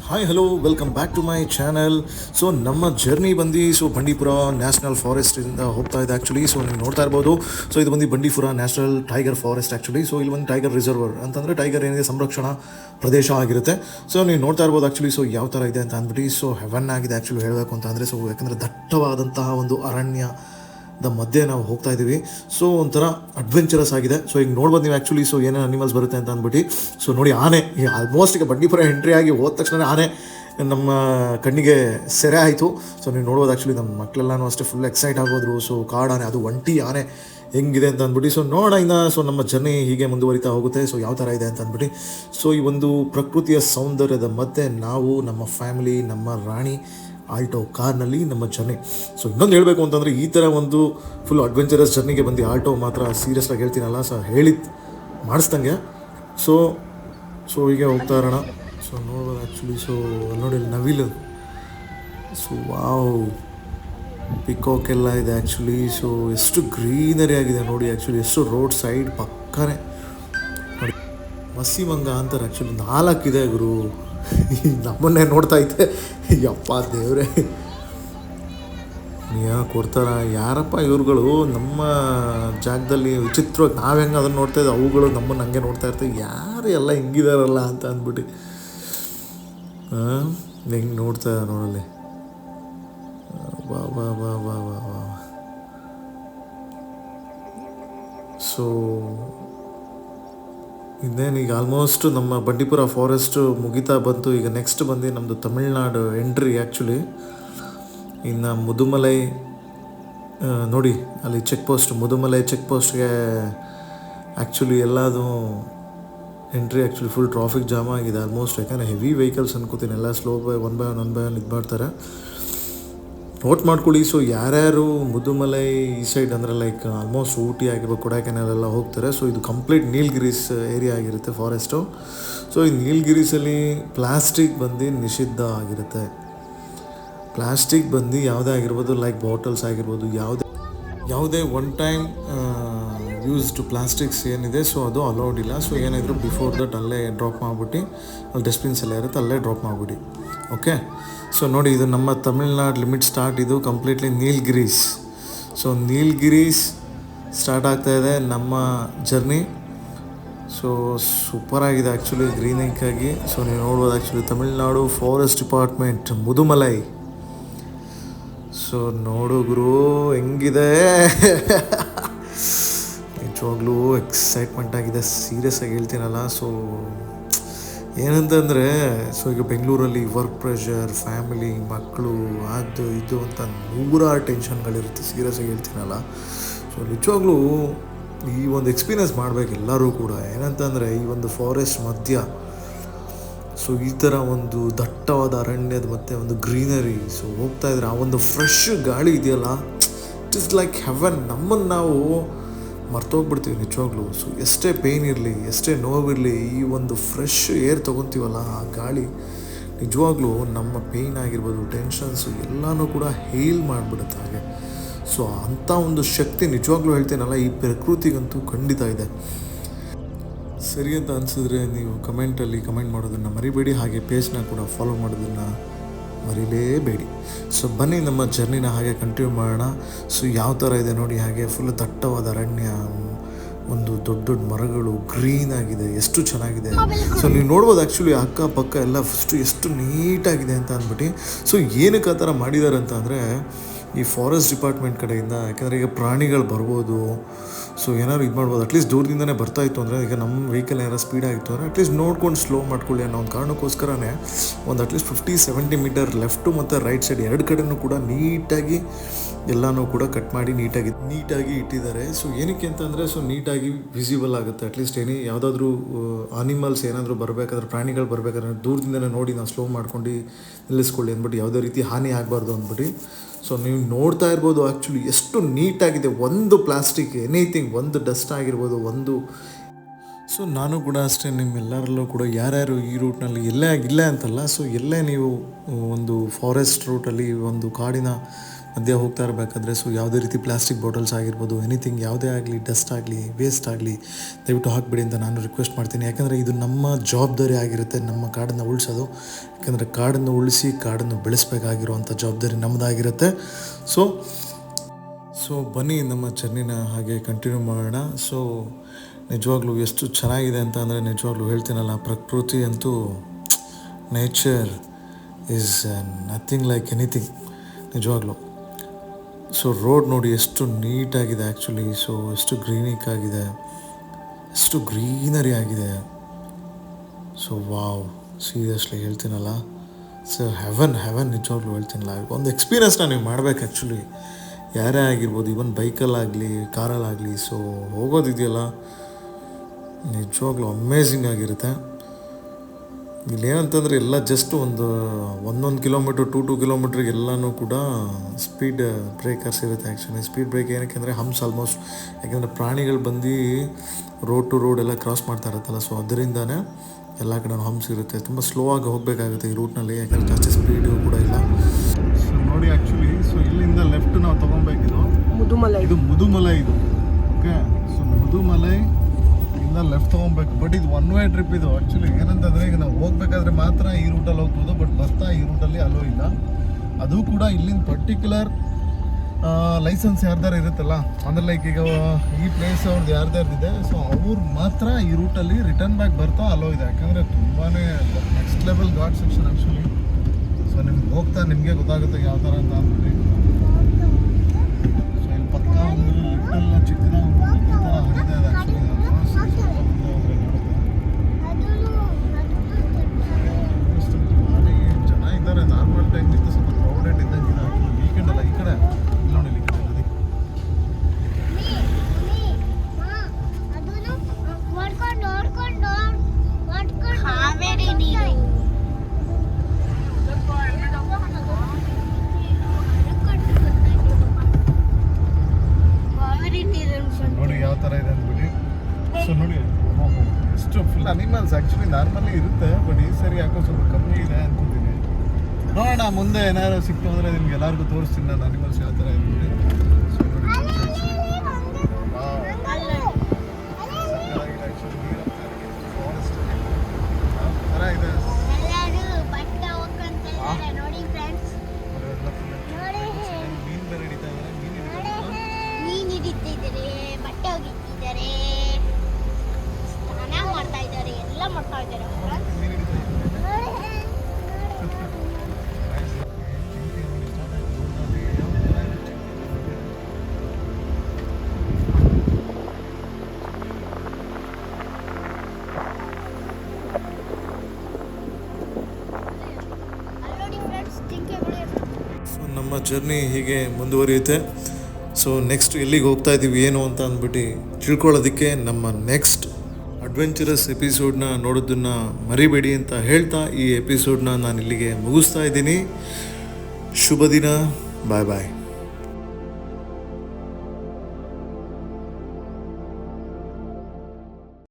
Hi hello welcome back to my channel so ನಮ್ಮ journey ಬಂದು so Bandipur national ಫಾರೆಸ್ಟಿಂದ ಹೋಗ್ತಾ ಇದೆ ಆ್ಯಕ್ಚುಲಿ ಸೊ ನೀವು ನೋಡ್ತಾ ಇರ್ಬೋದು. ಸೊ ಇದು ಬಂದು Bandipura national tiger forest actually so ಇಲ್ಲಿ ಒಂದು ಟೈಗರ್ ರಿಸರ್ವರ್ ಅಂತಂದರೆ ಟೈಗರ್ ಏನಿದೆ, ಸಂರಕ್ಷಣಾ ಪ್ರದೇಶ ಆಗಿರುತ್ತೆ. ಸೊ ನೀವು ನೋಡ್ತಾ ಇರ್ಬೋದು ಆ್ಯಕ್ಚುಲಿ ಸೊ ಯಾವ ಥರ ಇದೆ ಅಂತ ಅಂದ್ಬಿಟ್ಟು ಸೊ ಹೆವನ್ ಆಗಿದೆ ಆ್ಯಕ್ಚುಲಿ ಹೇಳಬೇಕು ಅಂತ ಅಂದರೆ ಸೊ ಯಾಕಂದರೆ ದಟ್ಟವಾದಂತಹ ಒಂದು ಅರಣ್ಯ ದ ಮಧ್ಯೆ ನಾವು ಹೋಗ್ತಾ ಇದ್ದೀವಿ. ಸೊ ಒಂಥರ ಅಡ್ವೆಂಚರಸ್ ಆಗಿದೆ. ಸೊ ಈಗ ನೋಡ್ಬೋದು ನೀವು ಆ್ಯಕ್ಚುಲಿ ಸೊ ಏನೇನು ಅನಿಮಲ್ಸ್ ಬರುತ್ತೆ ಅಂತ ಅಂದ್ಬಿಟ್ಟು. ಸೊ ನೋಡಿ ಆನೆ ಆಲ್ಮೋಸ್ಟ್ ಈಗ ಬಂಡೀಪುರ ಎಂಟ್ರಿ ಆಗಿ ಹೋದ ತಕ್ಷಣ ಆನೆ ನಮ್ಮ ಕಣ್ಣಿಗೆ ಸೆರೆ ಆಯಿತು. ಸೊ ನೀವು ನೋಡ್ಬೋದು ಆ್ಯಕ್ಚುಲಿ ನಮ್ಮ ಮಕ್ಕಳೆಲ್ಲನೂ ಅಷ್ಟೇ ಫುಲ್ ಎಕ್ಸೈಟ್ ಆಗೋದ್ರು. ಸೊ ಕಾಡಾನೆ ಅದು ಒಂಟಿ ಆನೆ ಹೆಂಗಿದೆ ಅಂತ ಅಂದ್ಬಿಟ್ಟು. ಸೊ ನೋಡೋಣ ಇನ್ನು ಸೊ ನಮ್ಮ ಜರ್ನಿ ಹೀಗೆ ಮುಂದುವರಿತಾ ಹೋಗುತ್ತೆ. ಸೊ ಯಾವ ಥರ ಇದೆ ಅಂತ ಅಂದ್ಬಿಟ್ಟು. ಸೊ ಈ ಒಂದು ಪ್ರಕೃತಿಯ ಸೌಂದರ್ಯದ ಮಧ್ಯೆ ನಾವು, ನಮ್ಮ ಫ್ಯಾಮಿಲಿ ನಮ್ಮ ರಾಣಿ ಆಲ್ಟೋ ಕಾರ್ನಲ್ಲಿ ನಮ್ಮ ಜರ್ನಿ. ಸೊ ಇನ್ನೊಂದು ಹೇಳಬೇಕು ಅಂತಂದರೆ ಈ ಥರ ಒಂದು ಫುಲ್ ಅಡ್ವೆಂಚರಸ್ ಜರ್ನಿಗೆ ಬಂದು ಆಲ್ಟೋ ಮಾತ್ರ ಸೀರಿಯಸ್ ಆಗಿ ಹೇಳ್ತೀನಲ್ಲ ಸೊ ಹೇಳಿ ಮಾಡಿಸ್ದಂಗೆ. ಸೊ ಸೊ ಹೀಗೆ ಹೋಗ್ತಾ ಇರೋಣ. ಸೊ ನೋಡ್ಬೋದು ಆ್ಯಕ್ಚುಲಿ ಸೊ ನೋಡಿ ನವಿಲು. ಸೊ ವಾವ್ ಪಿಕಾಕ್ ಎಲ್ಲ ಇದೆ ಆ್ಯಕ್ಚುಲಿ ಸೊ ಎಷ್ಟು ಗ್ರೀನರಿ ಆಗಿದೆ ನೋಡಿ ಆ್ಯಕ್ಚುಲಿ ಎಷ್ಟು ರೋಡ್ ಸೈಡ್ ಪಕ್ಕನೇ. ನೋಡಿ ಮಸಿಮಂಗ ಅಂತಾರೆ ಆ್ಯಕ್ಚುಲಿ ನಾಲ್ಕಿದೆ ಗುರು. ನಮ್ಮನ್ನೇ ನೋಡ್ತಾ ಇದ್ದೆ. ಯಪ್ಪ ದೇವ್ರೆ. ಕೊಡ್ತಾರ ಯಾರಪ್ಪ ಇವ್ರುಗಳು? ನಮ್ಮ ಜಾಗದಲ್ಲಿ ವಿಚಿತ್ರವಾಗಿ ನಾವು ಹೆಂಗೆ ಅದನ್ನು ನೋಡ್ತಾ ಇದ್ದೆ ಅವುಗಳು ನಮ್ಮನ್ನು ಹಂಗೆ ನೋಡ್ತಾ ಇರ್ತವೆ ಯಾರು ಎಲ್ಲ ಹಿಂಗಿದಾರಲ್ಲ ಅಂತ ಅಂದ್ಬಿಟ್ಟು. ಹೆಂಗೆ ನೋಡ್ತಾ ನೋಡಲ್ಲಿ. ಬಾ ಬಾ ಬಾ ಬಾ ಬಾ ಬಾ ಸೊ ಇನ್ನೇನು ಈಗ ಆಲ್ಮೋಸ್ಟ್ ನಮ್ಮ ಬಂಡೀಪುರ ಫಾರೆಸ್ಟು ಮುಗಿತಾ ಬಂತು. ಈಗ ನೆಕ್ಸ್ಟ್ ಬಂದು ನಮ್ಮದು ತಮಿಳ್ನಾಡು ಎಂಟ್ರಿ ಆ್ಯಕ್ಚುಲಿ ಇನ್ನು ಮುದುಮಲೈ ನೋಡಿ, ಅಲ್ಲಿ ಚೆಕ್ ಪೋಸ್ಟ್ ಮುದುಮಲೈ ಚೆಕ್ ಪೋಸ್ಟ್ಗೆ ಆ್ಯಕ್ಚುಲಿ ಎಲ್ಲದು entry actually full traffic jam ಆಗಿದೆ ಆಲ್ಮೋಸ್ಟ್ ಯಾಕಂದರೆ ಹೆವಿ ವೆಹಿಕಲ್ಸ್ ಅನ್ಕೋತೀನಿ. ಎಲ್ಲ slow by one by one one by one ಇದು ಮಾಡ್ತಾರೆ ನೋಟ್ ಮಾಡ್ಕೊಳ್ಳಿ. ಸೊ ಯಾರ್ಯಾರು ಮುದುಮಲೈ ಈ ಸೈಡ್ ಅಂದರೆ ಲೈಕ್ ಆಲ್ಮೋಸ್ಟ್ ಊಟಿ ಆಗಿರ್ಬೋದು ಕೊಡಾಕೆನಲ್ಲೆಲ್ಲ ಹೋಗ್ತಾರೆ. ಸೊ ಇದು ಕಂಪ್ಲೀಟ್ ನೀಲ್ಗಿರೀಸ್ ಏರಿಯಾ ಆಗಿರುತ್ತೆ ಫಾರೆಸ್ಟು ಸೊ ಈ ನೀಲ್ಗಿರೀಸಲ್ಲಿ ಪ್ಲಾಸ್ಟಿಕ್ ಬಂದು ನಿಷಿದ್ಧ ಆಗಿರುತ್ತೆ. ಪ್ಲಾಸ್ಟಿಕ್ ಬಂದು ಯಾವುದೇ ಆಗಿರ್ಬೋದು ಲೈಕ್ ಬಾಟಲ್ಸ್ ಆಗಿರ್ಬೋದು, ಯಾವುದೇ ಯಾವುದೇ ಒನ್ ಟೈಮ್ ಯೂಸ್ಡ್ ಪ್ಲಾಸ್ಟಿಕ್ಸ್ ಏನಿದೆ ಸೊ ಅದು ಅಲೌಡ್ ಇಲ್ಲ. ಸೊ ಏನಾದರೂ ಬಿಫೋರ್ ದಟ್ ಅಲ್ಲೇ ಡ್ರಾಪ್ ಮಾಡಿಬಿಟ್ಟು, ಅಲ್ಲಿ ಡಸ್ಟ್ಬಿನ್ಸ್ ಎಲ್ಲ ಇರುತ್ತೆ, ಅಲ್ಲೇ ಡ್ರಾಪ್ ಮಾಡಿಬಿಡಿ. ಓಕೆ ಸೊ ನೋಡಿ, ಇದು ನಮ್ಮ ತಮಿಳ್ನಾಡು ಲಿಮಿಟ್ ಸ್ಟಾರ್ಟ್ ಇದು completely Nilgiris so Nilgiris start ಆಗ್ತಾ ಇದೆ ನಮ್ಮ ಜರ್ನಿ ಸೊ ಸೂಪರ್ ಆಗಿದೆ ಆ್ಯಕ್ಚುಲಿ ಗ್ರೀನಿಂಗ್ ಆಗಿ. ಸೊ ನೀವು ನೋಡ್ಬೋದು actually Tamil Nadu forest department Mudumalai. So ನೋಡು ಗುರು, ಹೆಂಗಿದೆ? ನಿಜವಾಗ್ಲೂ ಎಕ್ಸೈಟ್ಮೆಂಟ್ ಆಗಿದೆ. ಸೀರಿಯಸ್ ಆಗಿ ಹೇಳ್ತೀನಲ್ಲ ಸೊ ಏನಂತಂದರೆ ಸೊ ಈಗ ಬೆಂಗಳೂರಲ್ಲಿ ವರ್ಕ್ ಪ್ರೆಷರ್ ಫ್ಯಾಮಿಲಿ ಮಕ್ಕಳು ಅದು ಇದು ಅಂತ ನೂರಾರು ಟೆನ್ಷನ್ಗಳಿರುತ್ತೆ ಸೀರಿಯಸ್ ಆಗಿ ಹೇಳ್ತೀನಲ್ಲ. ಸೊ ನಿಜವಾಗ್ಲೂ ಈ ಒಂದು ಎಕ್ಸ್ಪೀರಿಯನ್ಸ್ ಮಾಡಬೇಕು ಎಲ್ಲರೂ ಕೂಡ. ಏನಂತಂದರೆ, ಈ ಒಂದು ಫಾರೆಸ್ಟ್ ಮಧ್ಯ ಸೊ ಈ ಥರ ಒಂದು ದಟ್ಟವಾದ ಅರಣ್ಯದ ಮತ್ತು ಒಂದು ಗ್ರೀನರಿ ಸೊ ಹೋಗ್ತಾ ಇದ್ರೆ ಆ ಒಂದು ಫ್ರೆಶ್ ಗಾಳಿ ಇದೆಯಲ್ಲ? ಇಟ್ ಇಸ್ ಲೈಕ್ ಹೆವನ್ ನಮ್ಮನ್ನು ನಾವು ಮರ್ತೋಗ್ಬಿಡ್ತೀವಿ ನಿಜವಾಗ್ಲೂ. ಸೊ ಎಷ್ಟೇ ಪೇಯ್ನ್ ಇರಲಿ, ಎಷ್ಟೇ ನೋವಿರಲಿ, ಈ ಒಂದು ಫ್ರೆಶ್ ಏರ್ ತೊಗೊತೀವಲ್ಲ, ಆ ಗಾಳಿ ನಿಜವಾಗ್ಲೂ ನಮ್ಮ ಪೇಯ್ನ್ ಆಗಿರ್ಬೋದು ಟೆನ್ಷನ್ಸು ಎಲ್ಲನೂ ಕೂಡ ಹೀಲ್ ಮಾಡಿಬಿಡುತ್ತೆ ಹಾಗೆ. ಸೊ ಅಂಥ ಒಂದು ಶಕ್ತಿ ನಿಜವಾಗ್ಲೂ ಹೇಳ್ತೀನಲ್ಲ, ಈ ಪ್ರಕೃತಿಗಂತೂ ಖಂಡಿತ ಇದೆ. ಸರಿ ಅಂತ ಅನಿಸಿದ್ರೆ ನೀವು ಕಮೆಂಟಲ್ಲಿ ಕಮೆಂಟ್ ಮಾಡೋದನ್ನು ಮರಿಬೇಡಿ. ಹಾಗೆ ಪೇಜ್ನ ಕೂಡ ಫಾಲೋ ಮಾಡೋದನ್ನು ಮರಿಲೇಬೇಡಿ. ಸೊ ಬನ್ನಿ ನಮ್ಮ ಜರ್ನಿನ ಹಾಗೆ ಕಂಟಿನ್ಯೂ ಮಾಡೋಣ. ಸೊ ಯಾವ ಥರ ಇದೆ ನೋಡಿ ಹಾಗೆ ಫುಲ್ ದಟ್ಟವಾದ ಅರಣ್ಯ, ಒಂದು ದೊಡ್ಡ ದೊಡ್ಡ ಮರಗಳು ಗ್ರೀನ್ ಆಗಿದೆ, ಎಷ್ಟು ಚೆನ್ನಾಗಿದೆ. ಸೊ ನೀವು ನೋಡ್ಬೋದು ಆ್ಯಕ್ಚುಲಿ ಅಕ್ಕಪಕ್ಕ ಎಲ್ಲ ಫಸ್ಟು ಎಷ್ಟು ನೀಟಾಗಿದೆ ಅಂತ ಅಂದ್ಬಿಟ್ಟು. ಸೊ ಏನಕ್ಕೆ ಆ ಥರ ಮಾಡಿದ್ದಾರೆ ಅಂತ ಅಂದರೆ ಈ ಫಾರೆಸ್ಟ್ ಡಿಪಾರ್ಟ್ಮೆಂಟ್ ಕಡೆಯಿಂದ, ಯಾಕೆಂದರೆ ಈಗ ಪ್ರಾಣಿಗಳು ಬರ್ಬೋದು ಸೊ ಏನಾದ್ರು ಇದು ಮಾಡ್ಬೋದು. ಅಟ್ಲೀಸ್ಟ್ ದೂರದಿಂದನೇ ಬರ್ತಾ ಇತ್ತು ಅಂದರೆ ಈಗ ನಮ್ಮ ವೆಹಿಕಲ್ ಏನಾರು ಸ್ಪೀಡ್ ಆಗಿತ್ತು ಅಂದರೆ ಅಟ್ಲೀಸ್ಟ್ ನೋಡ್ಕೊಂಡು ಸ್ಲೋ ಮಾಡ್ಕೊಳ್ಳಿ ಅನ್ನೋ ಒಂದು ಕಾರಣಕ್ಕೋಸ್ಕರನೇ ಒಂದು at least fifty seventy metre left ಮತ್ತು ರೈಟ್ ಸೈಡ್ ಎರಡು ಕಡೆಯೂ ಕೂಡ ನೀಟಾಗಿ ಎಲ್ಲನೂ ಕೂಡ ಕಟ್ ಮಾಡಿ ನೀಟಾಗಿ ನೀಟಾಗಿ ಇಟ್ಟಿದ್ದಾರೆ. ಸೊ ಏನಕ್ಕೆ ಅಂತಂದರೆ ಸೊ ನೀಟಾಗಿ ವಿಸಿಬಲ್ ಆಗುತ್ತೆ. ಅಟ್ಲೀಸ್ಟ್ ಏನೇ ಯಾವುದಾದ್ರೂ ಅನಿಮಲ್ಸ್ ಏನಾದರೂ ಬರಬೇಕಾದ್ರೆ, ಪ್ರಾಣಿಗಳು ಬರಬೇಕಾದ್ರೆ ದೂರದಿಂದಲೇ ನೋಡಿ ನಾವು ಸ್ಲೋ ಮಾಡ್ಕೊಂಡು ನಿಲ್ಲಿಸ್ಕೊಳ್ಳಿ ಅಂದ್ಬಿಟ್ಟು ಯಾವುದೇ ರೀತಿ ಹಾನಿ ಆಗಬಾರ್ದು ಅಂದ್ಬಿಟ್ಟು. ಸೊ ನೀವು ನೋಡ್ತಾ ಇರ್ಬೋದು ಆ್ಯಕ್ಚುಲಿ ಎಷ್ಟು ನೀಟಾಗಿದೆ. ಒಂದು ಪ್ಲಾಸ್ಟಿಕ್ ಎನಿಥಿಂಗ್ ಒಂದು ಡಸ್ಟ್ ಆಗಿರ್ಬೋದು, ಒಂದು ಸೊ ನಾನು ಕೂಡ ಅಷ್ಟೇ ನಿಮ್ಮೆಲ್ಲರಲ್ಲೂ ಕೂಡ ಯಾರ್ಯಾರು ಈ ರೂಟ್ನಲ್ಲಿ ಎಲ್ಲೇ ಇಲ್ಲ ಅಂತಲ್ಲ ಸೊ ಎಲ್ಲೇ ನೀವು ಒಂದು ಫಾರೆಸ್ಟ್ ರೂಟಲ್ಲಿ ಒಂದು ಕಾಡಿನ ಮಧ್ಯ ಹೋಗ್ತಾ ಇರಬೇಕಾದ್ರೆ ಸೊ ಯಾವುದೇ ರೀತಿ ಪ್ಲಾಸ್ಟಿಕ್ ಬಾಟಲ್ಸ್ ಆಗಿರ್ಬೋದು ಎನಿಥಿಂಗ್ ಯಾವುದೇ ಆಗಲಿ ಡಸ್ಟ್ ಆಗಲಿ ವೇಸ್ಟ್ ಆಗಲಿ, ದಯವಿಟ್ಟು ಹಾಕಬೇಡಿ ಅಂತ ನಾನು ರಿಕ್ವೆಸ್ಟ್ ಮಾಡ್ತೀನಿ. ಯಾಕಂದರೆ ಇದು ನಮ್ಮ ಜವಾಬ್ದಾರಿ ಆಗಿರುತ್ತೆ, ನಮ್ಮ ಕಾಡನ್ನು ಉಳಿಸೋದು. ಯಾಕಂದರೆ ಕಾಡನ್ನು ಉಳಿಸಿ, ಕಾಡನ್ನು ಬೆಳೆಸಬೇಕಾಗಿರುವಂಥ ಜವಾಬ್ದಾರಿ ನಮ್ಮದಾಗಿರುತ್ತೆ ಸೊ ಸೊ ಬನ್ನಿ ನಮ್ಮ ಜರ್ನಿನ ಹಾಗೆ ಕಂಟಿನ್ಯೂ ಮಾಡೋಣ. ಸೊ ನಿಜವಾಗ್ಲೂ ಎಷ್ಟು ಚೆನ್ನಾಗಿದೆ ಅಂತ ಅಂದರೆ ನಿಜವಾಗ್ಲೂ ಹೇಳ್ತೀನಲ್ಲ, ಪ್ರಕೃತಿ ಅಂತೂ nature is nothing like anything ನಿಜವಾಗ್ಲೂ. ಸೊ ರೋಡ್ ನೋಡಿ ಎಷ್ಟು ನೀಟಾಗಿದೆ ಆ್ಯಕ್ಚುಲಿ ಸೊ ಎಷ್ಟು ಗ್ರೀನಿಕ್ ಆಗಿದೆ ಎಷ್ಟು ಗ್ರೀನರಿ ಆಗಿದೆ. ಸೊ ವಾವ್ ಸೀರಿಯಸ್ಲಿ ಹೇಳ್ತೀನಲ್ಲ. ಸೊ ಹೆವನ್ ಹೆವನ್ ನಿಜವಾಗ್ಲೂ ಹೇಳ್ತೀನಲ್ಲ. ಒಂದು ಎಕ್ಸ್ಪೀರಿಯನ್ಸ್ ನೀವು ಮಾಡಬೇಕು ಆ್ಯಕ್ಚುಲಿ ಯಾರೇ ಆಗಿರ್ಬೋದು ಈವನ್ ಬೈಕಲ್ಲಾಗಲಿ ಕಾರಲ್ಲಾಗಲಿ ಸೊ ಹೋಗೋದಿದೆಯಲ್ಲ. ನಿಜವಾಗ್ಲೂ ಅಮೇಝಿಂಗ್ ಆಗಿರುತ್ತೆ. ಇಲ್ಲೇನಂತಂದರೆ ಎಲ್ಲ ಜಸ್ಟ್ ಒಂದು ಒಂದೊಂದು ಕಿಲೋಮೀಟ್ರ್ ಟೂ ಟೂ ಕಿಲೋಮೀಟ್ರಿಗೆ ಎಲ್ಲನೂ ಕೂಡ ಸ್ಪೀಡ್ ಬ್ರೇಕರ್ಸ್ ಇರುತ್ತೆ ಆ್ಯಕ್ಚುಲಿ ಸ್ಪೀಡ್ ಬ್ರೇಕ್ ಏನಕ್ಕೆ ಅಂದರೆ ಹಂಪ್ಸ್ ಆಲ್ಮೋಸ್ಟ್ ಯಾಕೆಂದರೆ ಪ್ರಾಣಿಗಳು ಬಂದು ರೋಡ್ ಟು ರೋಡ್ ಎಲ್ಲ ಕ್ರಾಸ್ ಮಾಡ್ತಾ ಇರುತ್ತಲ್ಲ ಸೊ ಅದರಿಂದನೇ ಎಲ್ಲ ಕಡೆ ಹಮ್ಸ್ ಇರುತ್ತೆ. ತುಂಬ ಸ್ಲೋ ಆಗಿ ಹೋಗಬೇಕಾಗುತ್ತೆ ಈ ರೂಟ್ನಲ್ಲಿ ಯಾಕಂದರೆ ಜಾಸ್ತಿ ಸ್ಪೀಡು ಕೂಡ ಇಲ್ಲ. ಸೊ ನೋಡಿ ಆ್ಯಕ್ಚುಲಿ ಸೊ ಇಲ್ಲಿಂದ ಲೆಫ್ಟ್ ನಾವು ತೊಗೊಬೇಕಿದು ಮುದುಮಲೈ. ಇದು ಮುದುಮಲೈ ಇದು. ಓಕೆ ಸೊ ಮುದುಮಲೈ ಲೆಫ್ಟ್ ತೊಗೊಬೇಕು. ಬಟ್ ಇದು ಒನ್ ವೇ ಟ್ರಿಪ್ ಇದು. ಆ್ಯಕ್ಚುಲಿ ಏನಂತಂದರೆ ಈಗ ನಾವು ಹೋಗ್ಬೇಕಾದ್ರೆ ಮಾತ್ರ ಈ ರೂಟಲ್ಲಿ ಹೋಗ್ಬೋದು ಬಟ್ ಬರ್ತಾ ಈ ರೂಟಲ್ಲಿ ಅಲೋ ಇಲ್ಲ. ಅದು ಕೂಡ ಇಲ್ಲಿನ ಪರ್ಟಿಕ್ಯುಲರ್ ಲೈಸೆನ್ಸ್ ಯಾರ್ದಾರು ಇರುತ್ತಲ್ಲ, ಅಂದ್ರೆ ಲೈಕ್ ಈಗ, ಈ ಪ್ಲೇಸ್ ಅವ್ರದ್ದು ಯಾರ್ದಾರ್ದಿದೆ ಸೊ ಅವ್ರು ಮಾತ್ರ ಈ ರೂಟಲ್ಲಿ ರಿಟರ್ನ್ ಬ್ಯಾಕ್ ಬರ್ತಾ ಅಲೋ ಇದೆ. ಯಾಕಂದರೆ ತುಂಬಾ next level god section actually so ನಿಮ್ಗೆ ಹೋಗ್ತಾ ನಿಮಗೆ ಗೊತ್ತಾಗುತ್ತೆ ಯಾವ ಥರ ಅಂತ ಅಂದ್ಬಿಟ್ಟು ಸೊ ಇಲ್ಲಿ ಪಕ್ಕ ಒಂದು ಲಿಟ್ಟಲ್ ಚಿಕ್ಕದಾಗಿ ಒಂದು ನದಿ ಥರ ಹರಿತಾ ಇದೆ ಆ್ಯಕ್ಚುಲಿ ಭಾರಿ ಜನ ಇದ್ದಾರೆ ನಾರ್ಮಲ್ ಟೈಮ್ಗಿಂತ ಸ್ವಲ್ಪ ಕ್ರೌಡೆಡ್ ಇದ್ದಂಗಿದೆ ವೀಕೆಂಡ್ ಅಲ್ಲ ಈ ಕಡೆ ಇಲ್ಲಿ ನೋಡಿ ಇಲ್ಲಿ ಈ ಕಡೆ ನದಿ ಕಾವೇರಿ ನೀರು ಕಾವೇರಿ ನೀರು ನೋಡಿ ಯಾವ ಥರ ಇದೆ ಅಂದ್ಬಿಟ್ಟು ಸೊ ನೋಡಿ ಓಹೋ, ಎಷ್ಟು ಫುಲ್ ಅನಿಮಲ್ಸ್ ಆ್ಯಕ್ಚುಲಿ ನಾರ್ಮಲಿ ಇರುತ್ತೆ ಬಟ್ ಈ ಸರಿ ಯಾಕೋ ಸ್ವಲ್ಪ ಕಮ್ಮಿ ಇದೆ ಅನ್ಕೋತೀನಿ. ನೋಡೋಣ ಮುಂದೆ ಏನಾದ್ರು ಸಿಕ್ತು ಅಂದರೆ ನಿಮ್ಗೆ ಎಲ್ಲರಿಗೂ ತೋರಿಸ್ತೀನಿ ನಾನು ಅನಿಮಲ್ಸ್ ಯಾವ ಥರ ಇದೆ ನಮ್ಮ ಜರ್ನಿ ಹೀಗೆ ಮುಂದುವರಿಯುತ್ತೆ. ಸೊ ನೆಕ್ಸ್ಟ್ ಎಲ್ಲಿಗೆ ಹೋಗ್ತಾ ಇದ್ದೀವಿ ಏನು ಅಂತ ಅಂದ್ಬಿಟ್ಟು ತಿಳ್ಕೊಳ್ಳೋದಕ್ಕೆ ನಮ್ಮ ನೆಕ್ಸ್ಟ್ ಅಡ್ವೆಂಚರಸ್ ಎಪಿಸೋಡ್ನ ನೋಡೋದನ್ನು ಮರಿಬೇಡಿ ಅಂತ ಹೇಳ್ತಾ ಈ ಎಪಿಸೋಡ್ನ ನಾನು ಇಲ್ಲಿಗೆ ಮುಗಿಸ್ತಾ ಇದ್ದೀನಿ. ಶುಭ ದಿನ ಬಾಯ್ ಬಾಯ್